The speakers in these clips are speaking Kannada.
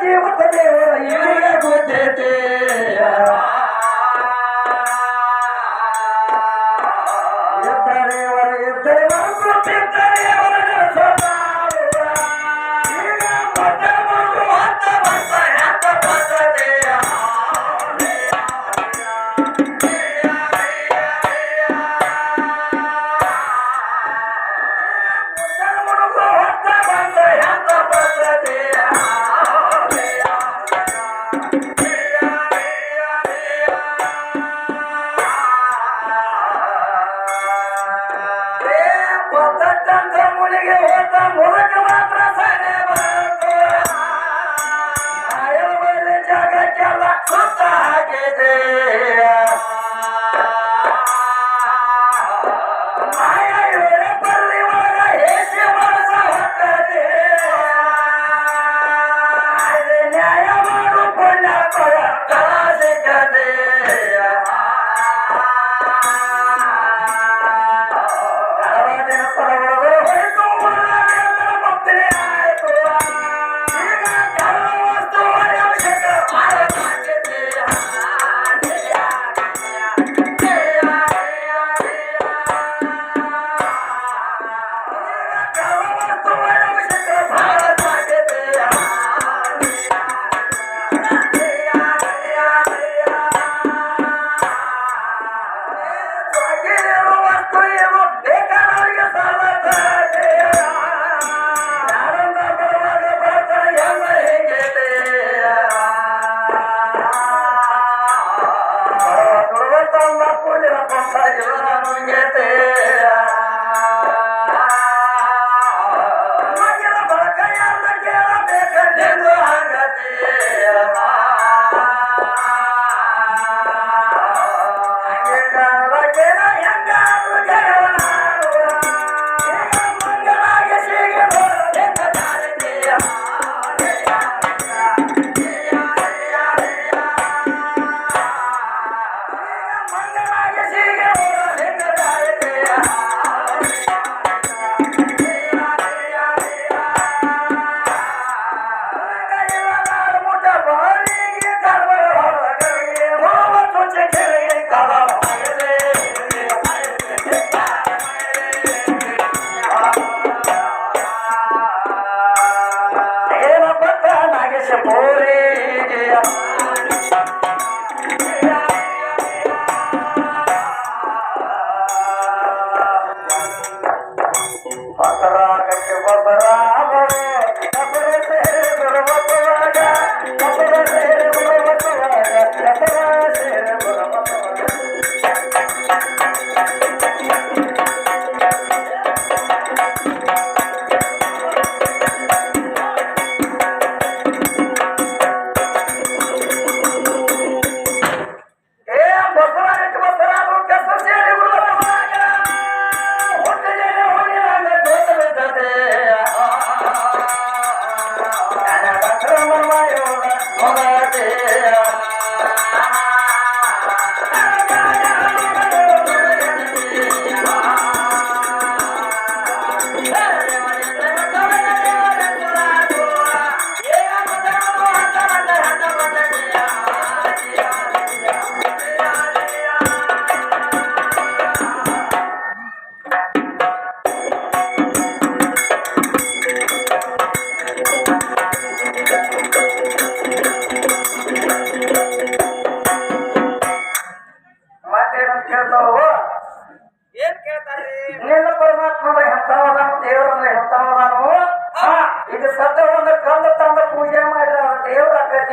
ಜೀವತೆ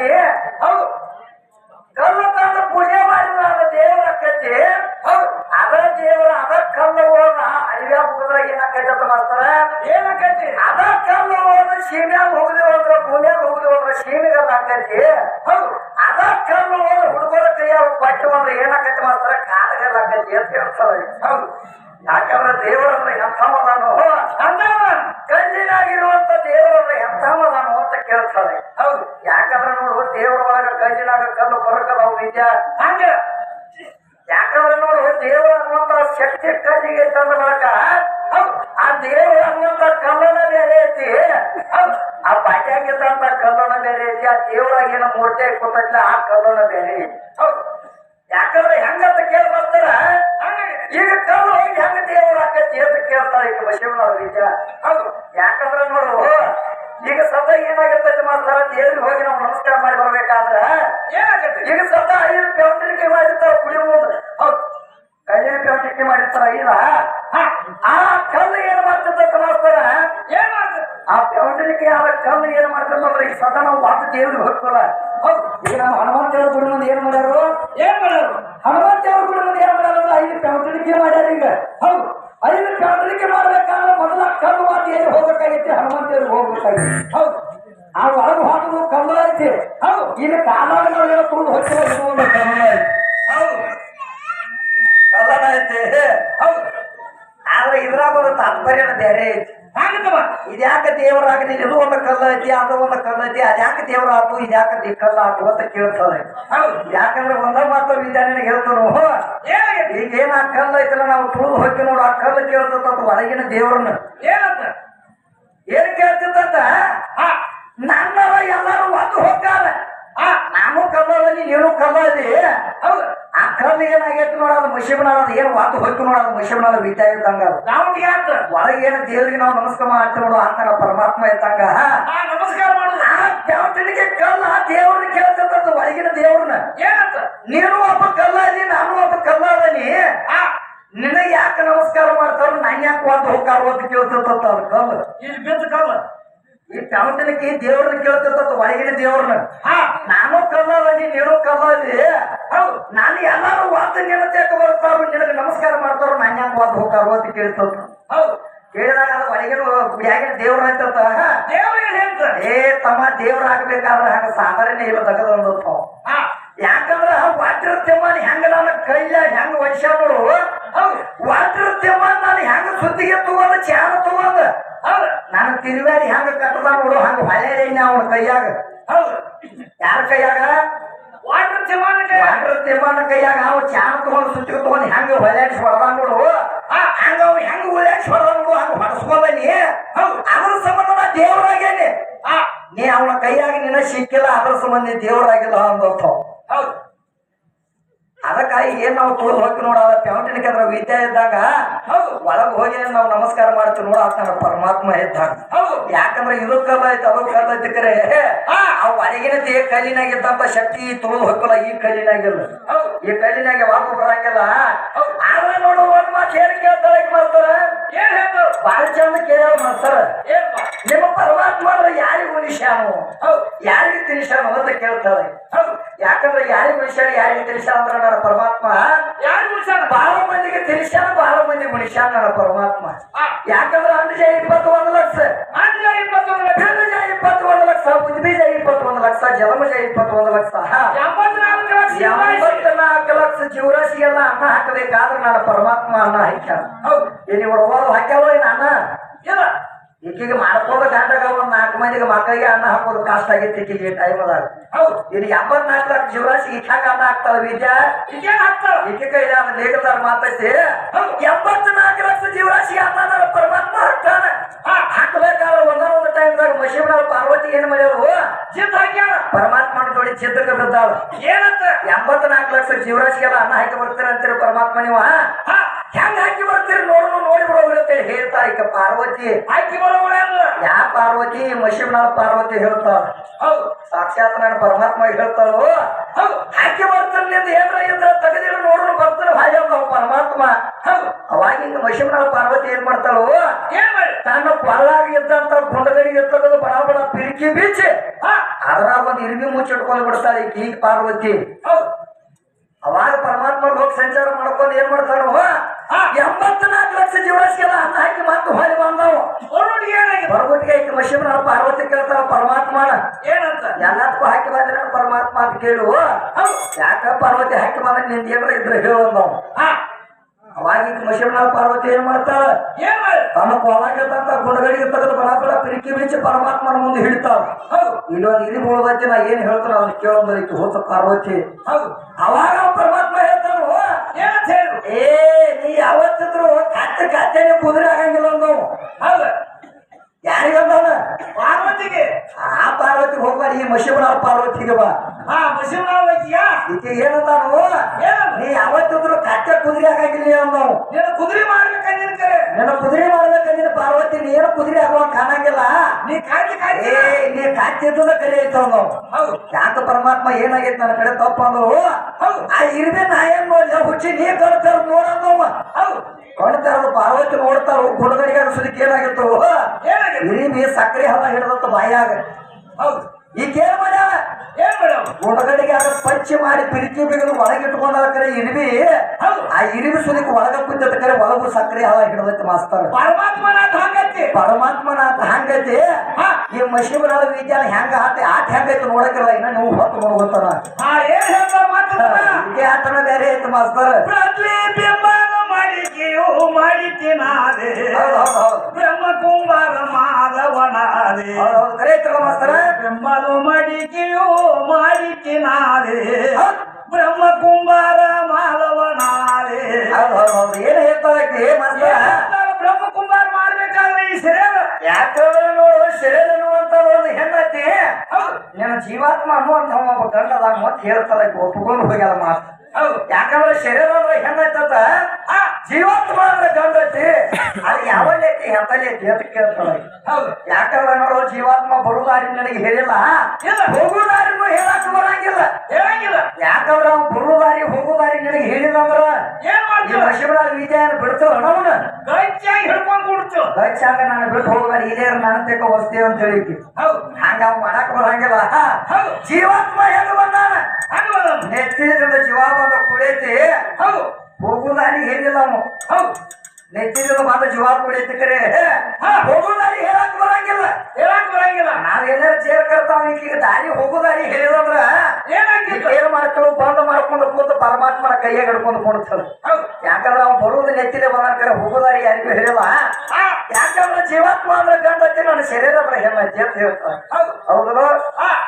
ಆಕತಿ ಹೌದು. ಕಲ್ಲ ತಂದು ಪೂಜೆ ಮಾಡಿದ ದೇವರ ಆಕತಿ ಹೌದು. ಅದ ದೇವರ ಅದ ಕಲ್ಲುಗಳನ್ನ ಅಡಿಗೆ ಮುಗಿದ್ರಾಗ ಏನಾಕೈತೆ ಅಂತ ಮಾಡ್ತಾರ? ಏನಾಕೈತಿ ಅದ ಕಲ್ಲುಗಳನ್ನ ಸೀಮ್ಯಾಗ ಹೋಗಿದೇವ ಅಂದ್ರ ಭೂಮ್ಯಾಗ ಹೋಗಿದೇವ ಅಂದ್ರ ಸೀಮೆಗದ ಆಕತಿ ಹೌದು. ಅದ ಕಲ್ಲುಗಳ ಹುಡುಗರ ಕೈಯಾಗ ಪಟ್ಟು ಅಂದ್ರೆ ಏನಾಕೈತೆ ಮಾಡ್ತಾರ? ಕಾಲಗಲ್ಲ ಆಕತಿ ಅಂತ ಹೇಳ್ತಾರೆ ಹೌದು. ಯಾಕಂದ್ರೆ ದೇವರನ್ನ ಎಂಥವನು ಚಂದ ದೇವರ ಒಳಗ ಗಜಿನಾಗ ಕಲ್ಲು ಬರಕ ಅವ್ರ ವಿದ್ಯಾ. ಹಂಗ? ಯಾಕಂದ್ರೆ ನೋಡು ದೇವರ ಅನ್ನುವಂತ ಶಕ್ತಿ ಕಲ್ಲಿಗೆ ತಂದ ಬಳಕ ಆ ದೇವರ ಅನ್ನುವಂತ ಕಲ್ಲನ ಬೇರೆ ಐತಿ. ಆ ಪಾಟ್ಯಾಗಿದ್ದಂತ ಕಲ್ಲನ ಬೇರೆ ಐತಿ ಆ ದೇವರಾಗ ಏನ ಮೂರ್ತಿ ಕೂತಿಲ್ಲ ಆ ಕಲ್ಲನ ಬೇರೆ ಯಾಕಂದ್ರೆ ಹೆಂಗಂತ ಕೇಳಿ ಬರ್ತಾರ ಈಗ ಕಲ್ಲು ಹೆಂಗ ದೇವರಾಕತಿ ಅಂತ ಕೇಳ್ತಾರ ಈಗ ಬಸವಣ್ಣ ಅವ್ರಿಗೆ ಹೌದು ಯಾಕಂದ್ರೆ ನೋಡು ಈಗ ಸದಾ ಅಂತ ಮಾಡ್ತಾರ ದೇವ್ರಿಗೆ ಹೋಗಿ ನಾವು ನಮಸ್ಕಾರ ಮಾಡಿ ಬರ್ಬೇಕಾದ್ರ? ಏನಾಗತ್ತೆ? ಈಗ ಸದಾ ಐದು ಬೆವಟಿಕೆ ಮಾಡಿರ್ತಾರ ಕುಡಿ ಮುಂದೆ. ಹೌದು. ಮಾಡಿರ್ತಾರ ಇಲ್ಲ ಆ ಕಲ್ಲು ಏನ್ ಮಾಡ್ತದ ಮಾಡ್ತಾರ ಏನ್ ಆ ಬೆವಟಿಕೆ ಆದ ಕಲ್ಲು ಏನ್ ಮಾಡ್ತಂದ್ರೆ ಈಗ ಸದಾ ನಾವು ವಾದ ದೇವ್ರಿಗೆ ಹೋಗ್ತಲ್ಲ. ಹೌದು. ಈಗ ನಮ್ಮ ಹನುಮಂತ ದೇವ್ರ ಗುಡಿ ಮುಂದೆ ಏನ್ ಮಾಡ್ಯಾರು? ಏನ್ ಮಾಡ್ಯಾರು? ಹನುಮಂತ ದೇವ್ರ ಗುಡಿ ಮುಂದೆ ಏನ್ ಮಾಡ್ಯಾರ ಐದು ಬೆವಟಿಕೆ ಮಾಡ್ಯಾರ ಈಗ. ಹೌದು. ಐದು ಕಲ್ಲು ವಾದ ಎಲ್ಲಿ ಹೋಗ್ಬೇಕಾಗಿತ್ತು ಹನುಮಂತ ದೇವ್ರಿಗೆ ಹೋಗ್ಬೇಕಾಗಿತ್ತು. ಹೌದು. ಆ ಒಳಗೆ ಹಾಕುವ ಕಮಲ ಐತಿ. ಹೌದು. ಇಲ್ಲಿ ಕಾಲಾಗ ನಾವು ಹೊತ್ತು ತುಳಿದು ಹೋಗ್ತೀವಿ ಇದು ಒಂದು ಕಲ್ಲು ಐತಿ. ಹೌದು. ಕಲ್ಲನ ಐತಿ. ಹೌದು. ಆದ್ರೆ ಇದ್ರಾಗ ಒಂದು ತಾತ್ಪರ್ಯ ಬೇರೆ ಐತಿ. ಹಾಗತ್ತವ ಇದ್ಯಾಕ ದೇವರಾಗಲಿ ಇದು ಒಂದು ಕಲ್ಲ ಐತಿ ಅದು ಒಂದು ಕಲ್ಲ ಐತಿ ಅದ್ಯಾಕ ದೇವ್ರ ಆತು ಇದ್ಯಾಕ ದಿ ಕಲ್ಲ ಆತು ಅಂತ ಕೇಳ್ತಾನೆ ಯಾಕಂದ್ರೆ ಒಂದ ಮಾತು ವಿಧಾನ ಹೇಳ್ತಾನು ಈಗ ಏನ್ ಆ ಕಲ್ಲ ಐತಲ್ಲ ನಾವು ತುಳಿದು ಹೋಗಿ ನೋಡು ಆ ಕಲ್ಲ ಕೇಳ್ತದ ಒಳಗಿನ ದೇವರನ್ನ. ಏನಂತ ಏನ್ ಕೇಳ್ತಿದ್ದಂತ ನನ್ನ ನನ್ನವ ಎಲ್ಲಾರು ಒಂದು ಹೋಗ್ತಾರ ನಾನು ಕಲ್ಲದಲ್ಲಿ ನೀನು ಕಲ್ಲದಿ ಹೌದು. ಕಲ್ಲು ಏನಾಗೈತಿ ನೋಡ ಅದು ಮಶಿಬನಾಳ ಏನ್ ವಾತು ಹೊತ್ತು ನೋಡ ಅದು ಮಶಿಬನಾಳ ವಿದ್ಯಾ ಇದ್ದಂಗ ನಾವು ನಾವುಗೆ ಹೊರಗೆ ಏನ ದೇವರಿಗೆ ನಾವು ನಮಸ್ಕಾರ ಮಾಡ್ತೀವಿ ನೋಡು ಅಂತ ನಾವು ಪರಮಾತ್ಮ ಇದ್ದಂಗ. ನಮಸ್ಕಾರ ಮಾಡುದು. ಆ ದೇವತನಿಗೆ ಕಲ್ಲ ದೇವ್ರನ್ನ ಕೇಳ್ತದ ಒಳಗಿನ ದೇವ್ರನ್ನ. ಏನಂತ? ನೀನು ಒಬ್ಬ ಕಲ್ಲ ಅದಿ ನಾನು ಒಬ್ಬ ಕಲ್ಲ ಅದನಿ ನಿನಗೆ ಯಾಕೆ ನಮಸ್ಕಾರ ಮಾಡ್ತಾರ ನಾನು ಯಾಕೆ ಒಂದು ಹೋಗ್ತಾರ ಅಂತ ಕೇಳ್ತಿರ್ತದ ಅದು ಕಲ್ಲ. ಇಲ್ಲಿ ಬಿದ್ದ ಕಲ್ಲ. ಈ ಪ್ಯಾವಟನಿಗೆ ದೇವ್ರನ್ನ ಕೇಳ್ತಿರ್ತದ ಹೊರಗಿನ ದೇವ್ರನ್ನ. ಹಾ. ನಾನು ಕಲ್ಲ ಅದನಿ ನೀನು ಕಲ್ಲ ಅದಿ ನಾನು ಎಲ್ಲಾರು ವಾದ ನಿನತೇಕ ಬರ್ತಾರೋ ನಿನಗೆ ನಮಸ್ಕಾರ ಮಾಡ್ತಾರೋ ನಾನು ಯಾಕೆ ವಾದ ಹೋಗ್ತಾರೋ ಅಂತ ಕೇಳ್ತದ ಹೌದು. ಕೇಳಿದಾಗ ಅದು ಒಳಗಿನ ಯಾಕೆ ದೇವ್ರ ಅಂತ ದೇವರಿಗೆ ಹೇಳ್ತಾರೆ? ಏ ತಮ್ಮ ದೇವ್ರ ಆಗ್ಬೇಕಾದ್ರೆ ಹಾಗೆ ಸಾಧಾರಣ ಇಲ್ಲ ತಗದ ಆ ಯಾಕಂದ್ರ ತೆಮ್ಮನ್ ಹೆಂಗ ನನ್ನ ಕೈಯ ಹೆಂಗ ವರ್ಷ ನೋಡು. ತೆಮ್ಮನ್ ನಾನು ಹೆಂಗ ಸುದ್ದಿಗೆ ತಗೊಂಡ ಚಾರ ತಗೊಂಡ. ಹೌದು. ನಾನು ತಿರುವಾರಿ ಹೆಂಗ ಕಟ್ಟದ ನೋಡು ಹಂಗ ಹೊಳೆ ಅವನ ಕೈಯಾಗ. ಹೌದು. ಯಾರ ಕೈಯಾಗ? ವಾಟರ್ ಜವಾನಿಗೆ ವಾಟ್ರ ಕೈಯಾಗ ಅವ ಚಾನ ತಗೊಂಡ್ ಸುತ್ತಿಗೆ ತಗೊಂಡ್ ಹೆಂಗ ಹೊಳ್ಯಾಡ್ಸಿ ಹೊಡೆದ ನೋಡು. ಹಂಗ ಅವ ಹೆಂಗ ಹೊಳ್ಯಾಡ್ಸಿ ಹೊಡೆದ ನೋಡು ಹಂಗ ಹೊಡಸ್ಕೊಂಡನಿ ಹೌದು ಅದ್ರ ಸಂಬಂಧ ದೇವರಾಗೇನಿ ನೀ ಅವನ ಕೈಯಾಗ ನಿನ್ನ ಸಿಕ್ಕಿಲ್ಲ ಅದ್ರ ಸಂಬಂಧ ದೇವರಾಗಿಲ್ಲ ಅಂದತ್ತ ಹೌದು. ಅದಕ್ಕಾಗಿ ಏನ್ ನಾವು ತೋಲ್ ಹೋಗಿ ನೋಡಲ್ಲ ಪ್ಯಾವಂಟಿನಕ್ಕೆ ಅದ್ರ ವಿದ್ಯೆ ಇದ್ದಾಗ ಹೌದು ಒಳಗ್ ಹೋಗಿ ನಾವು ನಮಸ್ಕಾರ ಮಾಡ್ತೀವಿ ನೋಡ ಆತನ ಪರಮಾತ್ಮ ಇದ್ದಾಗ. ಹೌದು. ಯಾಕಂದ್ರೆ ಇದು ಕಾಲ ಐತೆ ಅದು ಕಲ್ಲ ಐತಿ ಕರೆ ಆ ಒಳಗಿನ ದೇ ಕಲ್ಲಿನಾಗ ಇದ್ದಂತ ಶಕ್ತಿ ತುಳಿದು ಹೋಗಲ್ಲ ಈ ಕಲ್ಲಿನಾಗಿಲ್ಲ ಈ ಕಲ್ಲಿನಾಗೆ ವಾಪು ಬರಂಗಿಲ್ಲ. ಆದ್ರೆ ನೋಡು ಒಂದ್ ಮಾತು ಏನ್ ಕೇಳ್ತಾರ ಮಾಡ್ತಾರ. ಏನ್ ಹೇಳ್ತಾರ? ಬಾಳ ಚಂದ ಕೇಳ ಮಾಡ್ತಾರ. ನಿಮ್ಮ ಪರಮಾತ್ಮ ಅಂದ್ರೆ ಯಾರಿಗೂ ನಿಶಾನು? ಯಾರಿಗೆ ತಿಳಿಸ್ಯಾನು ಅಂತ ಕೇಳ್ತಾರೆ. ಹೌದು. ಯಾಕಂದ್ರೆ ಯಾರಿಗೆ ಮನುಷ್ಯನ ಯಾರಿಗೆ ತಿಳಿಸ್ಯಾನ ಅಂದ್ರೆ ನನ್ನ ಪರಮಾತ್ಮ? ಯಾರು ಮನುಷ್ಯ ಬಹಳ ಮಂದಿಗೆ ತಿಳಿಸ್ಯಾನ ಬಹಳ ಮಂದಿ ಮನುಷ್ಯ ನನ್ನ ಪರಮಾತ್ಮ. ಯಾಕಂದ್ರೆ ಅಂಜ ಇಪ್ಪತ್ತೊಂದು ಲಕ್ಷ. ಅಂಜ ಇಪ್ಪತ್ತೊಂದು ಲಕ್ಷ. ಬೀಜ ಇಪ್ಪತ್ತೊಂದು ಲಕ್ಷ ಇಪ್ಪತ್ತು ಇಪ್ಪತ್ತೊಂದು ಲಕ್ಷ ಜಲಮಜ ಇಪ್ಪತ್ತೊಂದು ಲಕ್ಷ. ಎಂಬತ್ನಾಲ್ಕು ಲಕ್ಷ ಜೀವರಾಶಿ ಎಲ್ಲ ಅನ್ನ ಹಾಕಬೇಕಾದ್ರೆ ನನ್ನ ಪರಮಾತ್ಮ ಅನ್ನ ಹಾಕ್ಯಾನ ಹೌದು. ಇಲ್ಲಿ ಹೊರವಾದ ಹಾಕ್ಯಾವ ಏನ್ ಅನ್ನ? ಇಲ್ಲ. ಈಕಿಗೆ ಮಾಡ್ಕೋದ ಗಂಡಗ ಒಂದ್ ನಾಲ್ಕು ಮಂದಿಗೆ ಮಕ್ಕಳಿಗೆ ಅನ್ನ ಹಾಕೋದು ಕಷ್ಟ ಆಗಿತ್ತು ಟೈಮ್ ಅದಾಗ ಹೌದು. ಇಲ್ಲಿ ಎಂಬತ್ನಾಲ್ಕು ಲಕ್ಷ ಜೀವರಾಶಿ ಈಕಾಗ ಅನ್ನ ಹಾಕ್ತಾವ ವಿದ್ಯಾ? ಈಗೇನ್ ಹಾಕ್ತಾವ ಅನ್ನ ಲೇಖದಾರ ಮಾತೈತಿ. ಎಂಬತ್ನಾಲ್ಕು ಲಕ್ಷ ಜೀವರಾಶಿ ಅನ್ನ ಪರಮಾತ್ಮ ಹಾಕ್ತಾನ. ಹಾ. ಹಾಕ್ಬೇಕಾದ್ರೆ ಒಂದೊಂದು ಟೈಮ್ದಾಗ ಮಶಿಬನಾಳ ಪಾರ್ವತಿ ಏನ್ ಮಾಡ್ಯಾವು ಜಿದ್ ಹಾಕ್ಯಾರ ಪರಮಾತ್ಮನ ಜೋಡಿ ಚಿತ್ರಕ್ಕೆ ಬಿದ್ದಾಳ. ಏನಂತ? ಎಂಬತ್ನಾಲ್ಕು ಲಕ್ಷ ಜೀವರಾಶಿಗೆಲ್ಲ ಅನ್ನ ಹಾಕಿ ಬರ್ತೀರ ಅಂತೀರಿ ಪರಮಾತ್ಮ ನೀವು? ಹಾ. ಹೆಂಗ್ ಹಾಕಿ ಬರ್ತೀರಿ ನೋಡು ನೋಡಿ ಬಿಡೋಗಿರುತ್ತೆ ಪಾರ್ವತಿ. ಬರೋಗಳ ಯಾ ಪಾರ್ವತಿ? ಮಶಿಮಾಲ್ ಪಾರ್ವತಿ ಹೇಳ್ತಾಳ. ಹೌದು. ಸಾಕ್ಷಾತ್ ನಾನು ಪರಮಾತ್ಮ ಹೇಳ್ತಾಳು. ಹೌದು. ಹಾಕಿ ಬರ್ತಾನೆ ನಿಂದ ಏನ್ರ ಇದ್ರ ತಗದಿರ ನೋಡು ಬರ್ತಾನೆ ನಾವು ಪರಮಾತ್ಮ. ಹೌದು. ಮಶಿಮಾಲ್ ಹಿಂಗ ಪಾರ್ವತಿ ಏನ್ ಮಾಡ್ತಾಳು? ಏನ್ ಮಾಡಿ ತನ್ನ ಪಲ್ಲಾಗ ಇದ್ದಂತ ಗುಂಡಗಡಿಗೆ ತೆಗೆದು ಬಡ ಬಡ ಪಿರಿಕಿ ಬೀಚಿ. ಅದರ ಅದ್ರಾಗ ಒಂದು ಇರ್ಬಿ ಮುಚ್ಚಿಟ್ಕೊಂಡು ಬಿಡ್ತಾಳೆ ಈಗ ಪಾರ್ವತಿ. ಹೌದು. ಅವಾಗ ಪರಮಾತ್ಮ ಹೋಗಿ ಸಂಚಾರ ಮಾಡ್ಕೊಂಡು ಏನ್ ಮಾಡ್ತಾಳು. ಎಂಬತ್ನಾಲ್ಕು ಲಕ್ಷ ಜೀವರಾಶಿಗೆಲ್ಲ ಅನ್ನ ಹಾಕಿ ಮಾತು ಹೊಳಿ ಬಂದವು. ಒನ್ನೊಟ್ಟಿಗೆ ಏನಾಗಿದೆ? ಬರ್ಬಿಟ್ಟಿಗೆ ಐತಿ ಮಶಿಬನ ಪಾರ್ವತಿ ಕೇಳ್ತಾರ ಪರಮಾತ್ಮನ. ಏನಂತ? ಎಲ್ಲದಕ್ಕೂ ಹಾಕಿ ಬಂದ್ರೆ ಪರಮಾತ್ಮ ಅಂತ ಕೇಳು ಯಾಕ ಪಾರ್ವತಿ ಹಾಕಿ ಬಂದ್ರೆ ನಿಂದ ಏನ್ರ ಇದ್ರೆ ಹೇಳು ಹಾ. ಅವಾಗ ಈಗ ಮಶಿಬನ ಪಾರ್ವತಿ ಏನ್ ಮಾಡ್ತಾಳ? ತಮ್ಮ ಕೊಲಾಗಿದ್ದಂತ ಗುಣಗಳಿಗೆ ತೆಗೆದು ಬಡ ಪಿರಿಕಿ ಬೀಚಿ ಪರಮಾತ್ಮನ ಮುಂದೆ ಹಿಡಿತಾವ ಇಲ್ಲೊಂದು ಇರಿ ಮುಳುದೈತಿ ನಾ ಏನ್ ಹೇಳ್ತಾರ ಅದನ್ನ ಕೇಳೋದ್ರೈತಿ ಹೋತ ಪಾರ್ವತಿ. ಅವಾಗ ಅವ್ನ್ ಪರಮಾತ್ಮ ಹೇಳ್ತಾನು ಏನಂತ ಹೇಳು ಏ ನೀ ಯಾವತ್ತಿದ್ರು ಕತ್ತ ಕತ್ತೇನೆ ಕುದುರೆ ಆಗಂಗಿಲ್ಲ ಅಂದವು ಹೌದು. ಯಾರಿಗಂದವನ ಪಾರ್ವತಿಗೆ. ಹೋಗ್ಬಾರ ಈ ಮಶಿವನಾಳ ಪಾರ್ವತಿಗೆ ಬಾ. ಹಾ ಮಶಿವನಾಳ ಐತಿಯಾ ಈಕೆ ಏನಂತಾನು ಏನದು? ನೀ ಯಾವತ್ತಿದ್ರು ಕಟ್ಟೆ ಕುದುರೆ ಆಗಂಗಿಲ್ಲ ಅಂದವು ನೀನು ಕುದುರೆ ಕರೆ ನನ್ನ ಕುದುರೆ ಮಾಡ್ಬೇಕಂದ್ರೆ ಪಾರ್ವತಿ ನೀನು ಕುದರಿ ಆಗುವ ಕಾಣಂಗಿಲ್ಲ. ನೀ ಕಾಯ್ತಿ ಕಾಯ್ತಿ ನೀ ಕಾಯ್ತಿದ್ದ ಕರೆ ಐತವ್ ನಾವು. ಯಾಕ ಪರಮಾತ್ಮ ಏನಾಗೈತೆ ನನ್ನ ಕಡೆ ತಪ್ಪ ಅಂದ್ರು ಆ ಇರ್ಬೆ ನಾ ಏನ್ ನೋಡ್ಲಿ ಹುಚ್ಚಿ ನೀ ಕಳ್ತಾರ ನೋಡಂದವ ಹೌದು. ಕಣ್ತಾರ ಪಾರ್ವತಿ ನೋಡ್ತಾರ ಗುಡಗಡಿಗೆ ಅನ್ಸೋದಕ್ಕೆ ಏನಾಗಿತ್ತು ಇರಿ ಇರಿಬಿ ಸಕ್ಕರೆ ಹವ ಹಿಡ್ದತ್ತ ಬಾಯಾಗ. ಹೌದು. ಈ ಕೇಳ ಮಾಡ್ಯಾವ ಏನ್ ಅದ ಪಂಚಿ ಮಾಡಿ ಪಿರಿಕಿ ಬಿಗಿದು ಒಳಗಿಟ್ಕೊಂಡ ಕರೆ ಇರಿಬಿ ಆ ಇರಿಬಿ ಸುಲಿಕ್ ಒಳಗ ಕುಂತದ ಕರೆ ಒಳಗು ಸಕ್ಕರೆ ಹಾಳ ಹಿಡ್ದೈತಿ ಮಾಸ್ತಾರ. ಪರಮಾತ್ಮನಾಥ ಹಂಗೈತಿ. ಪರಮಾತ್ಮನಾಥ ಹಂಗೈತಿ. ಈ ಮಶೀಬರ ವಿಜ್ಞಾನ ಹೆಂಗ ಆತ ಆಟ ಹೆಂಗೈತಿ ನೋಡಕ್ಕಿಲ್ಲ ಇನ್ನ ನೀವು ಹೊತ್ತು ನೋಡ್ಬೋತಾರ ಏನ್ ಹೇಳ್ತಾರ ಮಾತಾಡ ಬೇರೆ ಐತಿ ಮಾಸ್ತಾರ. ಮಾಡಿಕೆಯು ಹೌದು ಬ್ರಹ್ಮ ಕುಂಬಾರ ಮಾಧವನಾದೆ ಬ್ರಹ್ಮನು ಮಡಿಕೆಯು ಮಾಡಿತಿನಾದೆ ಹೌದು. ಬ್ರಹ್ಮ ಕುಂಬಾರ ಮಾಧವನಾದೆ ಏನ್ ಹೇಳ್ತಾಳಕ್ಕೆ ಬ್ರಹ್ಮ ಕುಂಬಾರ ಮಾಡ್ಬೇಕಾದ್ರೆ ಈ ಸರಿಯಾದ ಯಾಕಂದ್ರೆ ನೋಡು ಶರೀರ ಅನ್ನುವಂತ ಒಂದು ಹೆಣ್ಣೈತಿ ನಿನ್ನ ಜೀವಾತ್ಮ ಅನ್ನುವಂತ ಒಬ್ಬ ಗಂಡದ ಮತ್ತೆ ಹೇಳ್ತಾರೆ ಒಪ್ಕೊಂಡು ಹೋಗಲ್ಲ ಮಾತು ಹೌದು ಯಾಕಂದ್ರೆ ಶರೀರ ಅಂದ್ರೆ ಹೆಣ್ಣೈತಂತ ಹಾ ಜೀವಂತ ಅಂದ್ರೆ ಗಂಡೈತಿ ಅದು ಯಾವಲ್ಲಿ ಐತಿ ಎಂತಲ್ಲಿ ಐತಿ ಅಂತ ಕೇಳ್ತಾಳೆ ಹೌದು ಯಾಕಂದ್ರೆ ನೋಡೋ ಜೀವಾತ್ಮ ಬರುದಾರಿ ನನಗೆ ಹೇಳಿಲ್ಲ. ಇಲ್ಲ. ಹೋಗುದಾರಿನೂ ಹೇಳಕ್ ಬರಂಗಿಲ್ಲ. ನಿನಗೆ ಹೇಳಿದಂದ್ರ ಏನ್ ಈ ಮಾಡ್ತೀವಿ ಮಶಿಬರಾಳ ವಿದ್ಯಾನ ಬಿಡ್ತಾವ ನಮ್ಮನ್ನ ಗೈಚಾಗಿ ಹಿಡ್ಕೊಂಡ್ ಕೊಡ್ತು. ಗಚ್ಚಾಗ ನಾನು ಬಿಟ್ಟು ಹೋಗ್ಬಾರಿ ಇದೇ ನಾನು ತೆಕ್ಕ ವಸ್ತೇವ ಅಂತ ಹೇಳಿ ಹೌದು. ಹಂಗ ಅವ್ ಮಾಡಕ್ ಬರಂಗಿಲ್ಲ ಜೀವಾತ್ಮ ಹೆಂಗ ಬಂದಾನ. ನೆತ್ತಿದಿಂದ ಜೀವ ಬಂದ ಕುಡೈತಿ. ಹೌದು. ಹೋಗುದಾರಿ ಹೇಳಿಲ್ಲ ಅವನು. ಹೌದು. ನೆತ್ತಿದಿಂದ ಬಂದ ಜೀವ ಕುಡೈತಿ ಕರೆ. ಹಾ. ಹೋಗುದಾರಿ ಹೇಳಕ್ ಬರಂಗಿಲ್ಲ. ಹೇಳಕ್ ಬರಂಗಿಲ್ಲ. ನಾವ್ ಚೇರ್ ಕರ್ತಾವ ಈಗ ದಾರಿ ಹೋಗುದಾರಿ ಹೇಳಿದಂದ್ರ ಏನಾಗಿ ಏನ್ ಮಾಡ್ತಾಳು ಬಂದ ಕೈಯಾಗ ಹಿಡ್ಕೊಂಡು ಕೊಡ್ತಾಳು ಹೌದು. ಯಾಕಂದ್ರೆ ಅವ್ನು ಬರುವುದು ನೆತ್ತಿದೆ ಬಂದ್ರೆ ಹೋಗುದಾರಿ ಯಾರಿಗೂ ಹೇಳಿಲ್ಲ. ಹಾ? ಯಾಕಂದ್ರೆ ಜೀವಾತ್ಮ ಅಂದ್ರೆ ಗಂಡತಿ ನನ್ನ ಶರೀರ ಅಂದ್ರೆ ಹೆಣ್ಣತಿ ಅಂತ ಹೇಳ್ತಾರೆ ಹೌದು. ಹೌದಲ್ಲ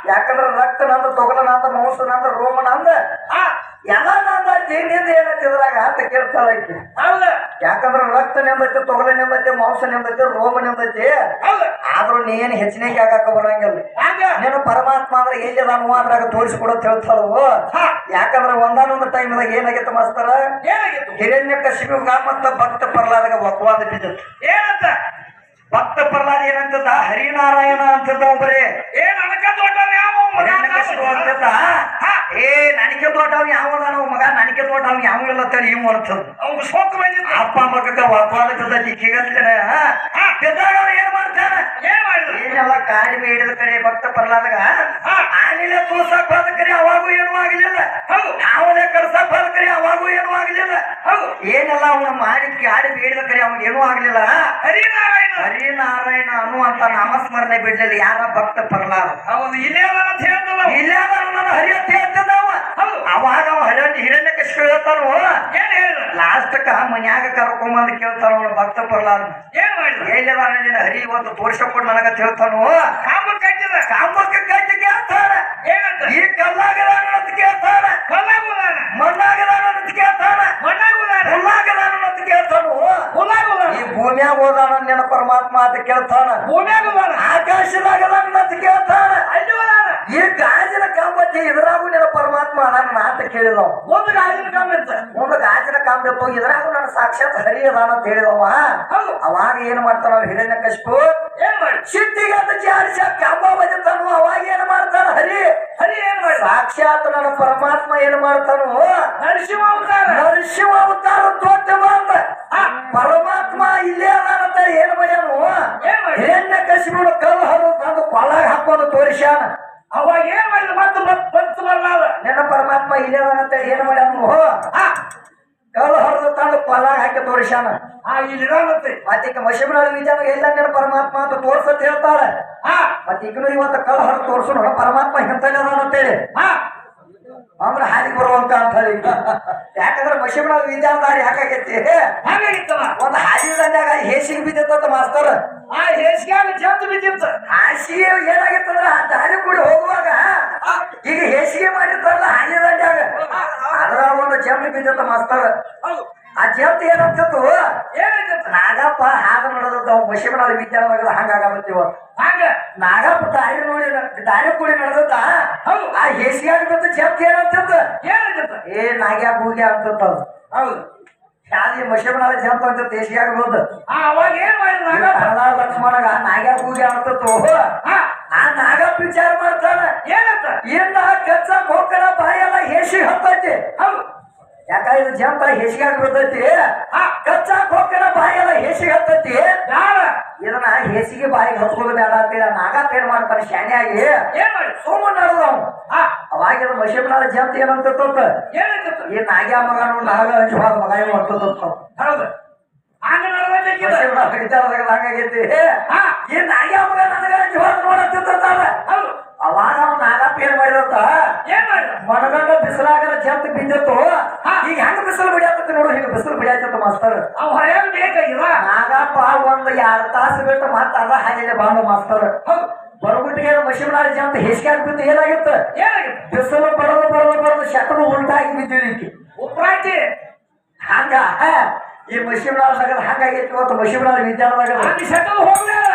ಯಾಕಂದ್ರೆ ರಕ್ತ ನಂದ ತೊಗಲ ನಂದ ಮಾಂಸ ನಂದ ರೋಮ ನಂದ ಎಲ್ಲ ನಂದ ನಿಂದ ಏನೈತಿ ಇದ್ರಾಗ ಅಂತ ಕೇಳ್ತಾಳ ಆಕಿ. ಹೌದು ಯಾಕಂದ್ರೆ ರಕ್ತ ನೆಂಬೈತಿ ತೊಗಲ ನೆಂಬೈತಿ ಮಾಂಸ ನೆಂಬೈತಿ ರೋಮ ನೆಂಬೈತಿ ಆದ್ರೂ ನೀ ಏನು ಹೆಚ್ಚಿನಿಗೆ ಆಗಾಕ ಬರಂಗಿಲ್ಲ. ನೀನು ಪರಮಾತ್ಮ ಅಂದ್ರೆ ಎಲ್ಲಿ ನಾನು ಅದ್ರಾಗ ತೋರಿಸ್ಕೊಡತ್ ಹೇಳ್ತಾಳು? ಯಾಕಂದ್ರೆ ಒಂದಾನೊಂದು ಟೈಮ್ದಾಗ ಏನಾಗಿತ್ತು ಮಾಸ್ತರ? ಹಿರಣ್ಯ ಕಶಿಪುಗ ಮತ್ತ ಭಕ್ತ ಪರ್ಲಾದಾಗ ಒಕ್ವಾದ ಬಿದ್ದಿತ್ತು ಏನಂತ? ಭಕ್ತ ಪ್ರಹ್ಲಾದ ಏನಂತದ ಹರಿನಾರಾಯಣ ಅಂತದ ಒಬ್ಬರೇ. ಏ ಅನಕ ತೋಟ ಯಾವ ಮಗ ಅಂತದ ಏ ನನಗೆ ದೊಡ್ಡವ್ ಯಾವದ ನಾವು ಮಗ ನನಗೆ ದೊಡ್ಡವ್ ಯಾವ ಇಲ್ಲ ತಾನೆ ಏನು ಅಂತದ ಅವ್ ಸೋಕ್ ಬಂದಿದ್ದ. ಅಪ್ಪ ಮಗಕ್ಕ ಬಿದ್ದೈತಿ ಕೇಗತ್ತೇನೆ ಬಿದ್ದಾಗ ಏನ್ ಮಾಡ್ತಾನ ಏನ್ ಮಾಡಿದ್ರು? ಏನೆಲ್ಲ ಕಾಡಿ ಮೇಡಿದ ಕಡೆ ಭಕ್ತ ಪ್ರಹ್ಲಾದಗ? ಹಾ. ತೋರ್ಸಕ್ ಬಂದ ಕರೆ ಅವಾಗೂ ಏನೂ ಆಗಲಿಲ್ಲ. ಅವನೇ ಕರ್ಸಕ್ ಬಂದ ಕರೆ ಅವಾಗೂ ಏನೂ ಆಗಲಿಲ್ಲ. ಏನೆಲ್ಲ ಅವನು ಮಾಡಿ ಕಾಡಿ ಮೇಡಿದ ಕರೆ ಅವನಿಗೆ ಏನೂ ಆಗಲಿಲ್ಲ. ಹರಿನಾರಾಯಣ. ಹರಿನಾರಾಯಣ ಅನ್ನುವಂತ ನಾಮಸ್ಮರಣೆ ಬಿಡ್ಲಿಲ್ಲ. ಯಾರ ಭಕ್ತ ಪ್ರಹ್ಲಾದ? ಅವನು ಇಲ್ಲೇ ಅಂತ ಹೇಳ್ತದ. ಇಲ್ಲೇ ನನ್ನ ಹರಿ ಅಂತ ಹೇಳ್ತಿದ್ದವ ಹೌದು. ಅವಾಗ ಅವ ಹರಿಯಣ್ಣ ಹಿರಣ್ಯ ಕಷ್ಟ ಹೇಳ್ತಾನು? ಏನ್ ಹೇಳಿದ ಲಾಸ್ಟಕ್ಕ ಮನ್ಯಾಗ ಕರ್ಕೊಂಬಂದ್ ಕೇಳ್ತಾನ ಅವನು ಭಕ್ತ ಪ್ರಹ್ಲಾದ ಏನ್ ಮಾಡಿದ ಎಲ್ಲಿದಾನ ನಿನ್ನ ಹರಿ ಇವತ್ತು ತೋರ್ಸಕೊಡ್ ನನಗ ಹೇಳ್ತಾನು? ಕಾಮ ಕಟ್ಟಿದ. ಕಾಮಕ್ಕೆ ಕಟ್ಟಿ ಕೇಳ್ತಾನ ಏನಂತ? ಈ ಕಲ್ಲಾಗದ ಅಂತ ಕೇಳ್ತಾನ ಕಲ್ಲಾಗುದಾನ? ಮಣ್ಣಾಗದ ಅಂತ ಕೇಳ್ತಾನ ಮಣ್ಣಾಗುದಾನ? ಹುಲ್ಲಾಗದಾನ ಅಂತ ಕೇಳ್ತಾನು ಭೂಮಿಯಾಗ ಹೋದಾನ ನಿನ್ನ ಪರಮಾತ್ಮ ಅಂತ ಕೇಳ್ತಾನ. ಭೂಮ್ಯಾಗುದಾನ ಆಕಾಶದಾಗದಾನ ಅಂತ ಕೇಳ್ತಾನ. ಅಲ್ಲಿ ಈ ಗಾಜಿನ ಕಂಬಕ್ಕೆ ಇದ್ರಾಗು ನಿನ್ನ ಪರಮಾತ್ಮ ನನ್ನ ಮಾತು ಕೇಳಿದವ. ಒಂದು ಗಾಜಿನ ಕಾಮಿತ್ತ ಒಂದು ಗಾಜಿನ ಕಂಬತ್ತು ಇದ್ರಾಗು ನನ್ನ ಸಾಕ್ಷಾತ್ ಹರಿ ಅದಾನ ಅಂತ ಹೇಳಿದವ. ಅವಾಗ ಏನ್ ಮಾಡ್ತಾನ ಹಿರಣ್ಯ ಕಶ್ಪು ಏನ್ ಮಾಡಿ? ಸಿಟ್ಟಿಗೆ ಅಂತ ಜಾರಿಸ ಕಂಬ ಬಜತಾನು ಅವಾಗ ಏನ್ ಮಾಡ್ತಾನ ಹರಿ? ಹರಿ ಏನ್ ಮಾಡಿ? ಸಾಕ್ಷಾತ್ ನನ್ನ ಪರಮಾತ್ಮ ಏನ್ ಮಾಡ್ತಾನು? ನರಸಿಂಹ ಅವತಾರ. ನರಸಿಂಹ ಅವತಾರ ದೊಡ್ಡ ಬಂದ ಪರಮಾತ್ಮ ಇಲ್ಲೇ ಅದಾನಂತ ಏನ್ ಮಾಡ್ಯಾನು? ಹಿರಣ್ಯ ಕಶಿಪುನ ಕಲ್ಲು ಹರಿದು ತಂದು ಕೊಳಗ ಹಾಕೊಂಡು ತೋರಿಸ್ಯಾನ ಅವಾಗ ಏನ್ ಮಾಡಿದ ಮತ್ತೆ ಮತ್ ಬಂತು ಬರ್ಲಾದ ನಿನ್ನ ಪರಮಾತ್ಮ ಇಲ್ಲೇ ಅದಾನಂತ ಏನ್ ಮಾಡ್ಯಾನ ಹಾ ಕಲ್ಲು ಹರಿದು ತಂದು ಕೊಲ್ಲಾಗ ಹಾಕಿ ತೋರಿಸ್ಯಾನ. ಆ ಇಲ್ಲಿ ಇದಾನಂತೆ ಮತ್ತೆ ಈಗ ಮಶಿಬರಾಳ ವಿಚಾರ ಎಲ್ಲ ಪರಮಾತ್ಮ ಅಂತ ತೋರ್ಸತ್ ಹೇಳ್ತಾಳೆ. ಹಾ. ಮತ್ತೆ ಈಗ ಇವತ್ತು ಕಲ್ಲು ಹರಿದು ತೋರ್ಸೋಣ ಪರಮಾತ್ಮ ಎಂತಲ್ಲಿ ಅದಾನಂತೇಳಿ ಹಾ. ಅಂದ್ರೆ ಹಾಲಿಗೆ ಬರುವಂತ ಅಂತ ಹೇಳಿ. ಯಾಕಂದ್ರೆ ಮಶಿಬರಾಳ ದಾರಿ ಯಾಕಾಗೈತಿ ಒಂದು ಹಾಲಿ ದಂಡ್ಯಾಗ ಹೇಸಿಗೆ ಬಿದ್ದಿತ್ತ ಮಾಸ್ತರ್. ಆ ಹೇಸಿಗೆ ಜಂತು ಬಿದ್ದಿತ್ತು. ಹಾಸಿಗೆ ಏನಾಗಿತ್ತಂದ್ರ ಆ ದಾರಿ ಕೂಡಿ ಹೋಗುವಾಗ ಈಗ ಹೇಸಿಗೆ ಮಾಡಿರ್ತಾರಲ್ಲ ಹಾಲಿನ ದಂಡ್ಯಾಗ ಅದ್ರ ಒಂದು ಜಂಪ್ ಬಿದ್ದಿತ್ತ ಮಾಸ್ತರ್. ಹೌದು ಆ ಜಂಪ್ ಏನಂತಿತ್ತು ಏನಾಯ್ತು ನಾಗಪ್ಪ ಹಾಗ ನಡೆದದ್ದು ಅವ್ ಮಶಿಮನಾಳ ವಿದ್ಯಾಲಯದಾಗ ಹಂಗಾಗತ್ತೆ ಇವತ್ತು ಹಂಗ ನಾಗಪ್ಪ ದಾರಿ ನೋಡಿ ದಾರಿ ಕೂಡಿ ನಡೆದತ್ತ ಹೌದು. ಆ ಹೇಸಿಯಾಗಿ ಬಂದು ಜಪ್ತ ಏನಂತಂದ ಏನಾಗಿತ್ತ ಏ ನಾಗ್ಯಾ ಕೂಗ್ಯ ಅಂತಂತ ಅದು ಹೌದು. ಯಾದಿ ಮಶಿಮನಾಳ ಜಂಪ್ ಅಂತ ಹೇಸಿಯಾಗಿ ಬಂದು. ಆ ಅವಾಗ ಏನ್ ಮಾಡಿದ ನಾಗಪ್ಪ? ಕನ್ನಡ ಲಕ್ಷ್ಮಣಗ ನಾಗ್ಯಾ ಕೂಗ್ಯ ಅಂತತ್ತು ಹಾ. ಆ ನಾಗಪ್ಪ ವಿಚಾರ ಮಾಡ್ತಾನ. ಏನಂತ? ಇನ್ನ ಕಚ್ಚ ಹೋಗ್ಕನ ಬಾಯೆಲ್ಲ ಹೇಸಿ ಹತ್ತೈತಿ. ಹೌದು. ಯಾಕ ಇದು ಜಂಪ ಹೇಸಿಯಾಗಿ ಬರ್ತೈತಿ. ಕಚ್ಚಾಕ್ ಹೋಗ್ತಾನ ಬಾಯಿಗೆಲ್ಲ ಹೆಸಿಗೆ ಹೇಸಿ ಹತ್ತೈತಿ ಇದನ್ನ ಹೆಸಿಗೆ ಬಾಯಿಗೆ ಹತ್ಕೊಳ್ಳೋದು ಬೇಡ ಅಂತೇಳಿ ನಾಗಾ ಏನ್ ಮಾಡ್ತಾನೆ ಶಾಣಿಯಾಗಿ ಏನ್ ಮಾಡಿ? ಸುಮ್ಮನೆ ನಡೆದ ಆ ಹಾ. ಅವಾಗ ಇದು ಮಶಿಮನಾಳ ಜಂಪ್ ಏನಂತ ಈ ನಾಗ್ಯ ಮಗನು ನಾಗ ಹಂಚು ಭಾಗ ಮಗ ಏನು ಅಂತ ತೊತ್ತ ಹೌದು. ಹಂಗಾಗೈತಿ ಈ ನಾಗ್ಯ ಮಗ ನನಗ ಹಂಚು ಭಾಗ ನೋಡತ್ತ ಹೌದು. ಅವಾಗ ಅವ್ನು ನಾಗಪ್ಪ ಏನ್ ಮಾಡಿದಂತ? ಮನಗಂಡ ಬಿಸಿಲಾಗರ ಜಂಪ್ ಬಿದ್ದಿತ್ತು. ಈಗ ಹೆಂಗ ಬಿಸಿಲು ಬಿಡಿಯತ್ತ ನೋಡು ಹಿಂಗ ಬಿಸಿಲು ಬಿಡಿಯತ್ತ ಮಾಸ್ತರ್. ಅವ್ ಹೊರಗೆ ಬೇಕಾಗಿದ ನಾಗಪ್ಪ ಒಂದ್ ಎರಡ್ ತಾಸು ಬಿಟ್ಟು ಮತ್ತ ಅದ ಹಾಗೆ ಬಂದ ಮಾಸ್ತರ್. ಬರ್ಬಿಟ್ಟಿಗೆ ಮಶಿಮನಾಳ ಅಂತ ಹೇಸಿಗೆ ಬಿದ್ದು ಏನಾಗಿತ್ತು? ಏನಾಗಿತ್ತ? ಬಿಸಿಲು ಬಡದು ಬಡದು ಬಡದು ಶಕನು ಉಲ್ಟಾಗಿ ಬಿದ್ದಿಳಿಕೆ ಉಪ್ರಾಟಿ ಹಂಗ ಈ ಮಶಿಮನಾಳ ಸಗದ ಹಂಗಾಗೈತಿ ಇವತ್ತು ಅಲ್ಲಿ ಶಟಲ್ ಹೋಗ್ಲಿಲ್ಲ